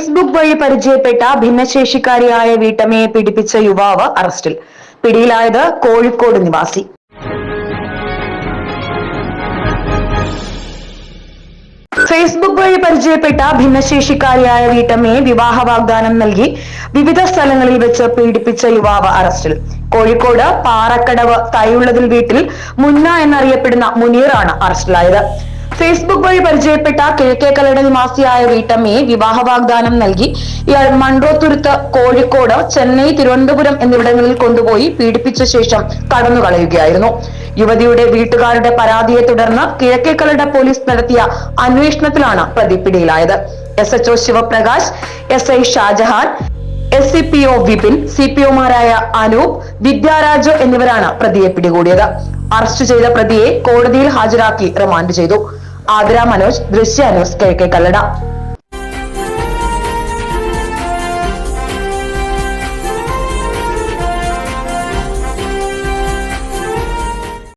Facebook വഴി പരിചയപ്പെട്ട ഭിന്നശേഷിക്കാരിയായ വീട്ടമ്മയെ പീഡിപ്പിച്ച യുവാവ് അറസ്റ്റിൽ. പിടിയിലായത് കോഴിക്കോട് നിവാസി. ഫേസ്ബുക്ക് വഴി പരിചയപ്പെട്ട ഭിന്നശേഷിക്കാരിയായ വീട്ടമ്മയെ വിവാഹ വാഗ്ദാനം നൽകി വിവിധ സ്ഥലങ്ങളിൽ വെച്ച് പീഡിപ്പിച്ച യുവാവ് അറസ്റ്റിൽ. കോഴിക്കോട് പാറക്കടവ് തൈയുള്ളതിൽ വീട്ടിൽ മുന്ന എന്നറിയപ്പെടുന്ന മുനീറാണ് അറസ്റ്റിലായത്. ഫേസ്ബുക്ക് വഴി പരിചയപ്പെട്ട കിഴക്കേക്കലടൽ മാസിയായ വീട്ടമ്മയെ വിവാഹ വാഗ്ദാനം നൽകി. ഇയാൾ മൺട്രോത്തുരുത്ത് കോഴിക്കോട് ചെന്നൈ തിരുവനന്തപുരം എന്നിവിടങ്ങളിൽ കൊണ്ടുപോയി പീഡിപ്പിച്ച ശേഷം കടന്നുകളയുകയായിരുന്നു. യുവതിയുടെ വീട്ടുകാരുടെ പരാതിയെ തുടർന്ന് കിഴക്കേക്കലട പോലീസ് നടത്തിയ അന്വേഷണത്തിലാണ് പ്രതി പിടിയിലായത് S HO Sivaprakash S I Shajahan S C P O Vipin C P ഒമാരായ Anoop Vidyaraj എന്നിവരാണ് പ്രതിയെ പിടികൂടിയത്. അറസ്റ്റ് ചെയ്ത പ്രതിയെ കോടതിയിൽ ഹാജരാക്കി റിമാൻഡ് ചെയ്തു. ആതിര മനോജ് ദൃശ്യ അനൂസ് കെ കെ കല്ലട.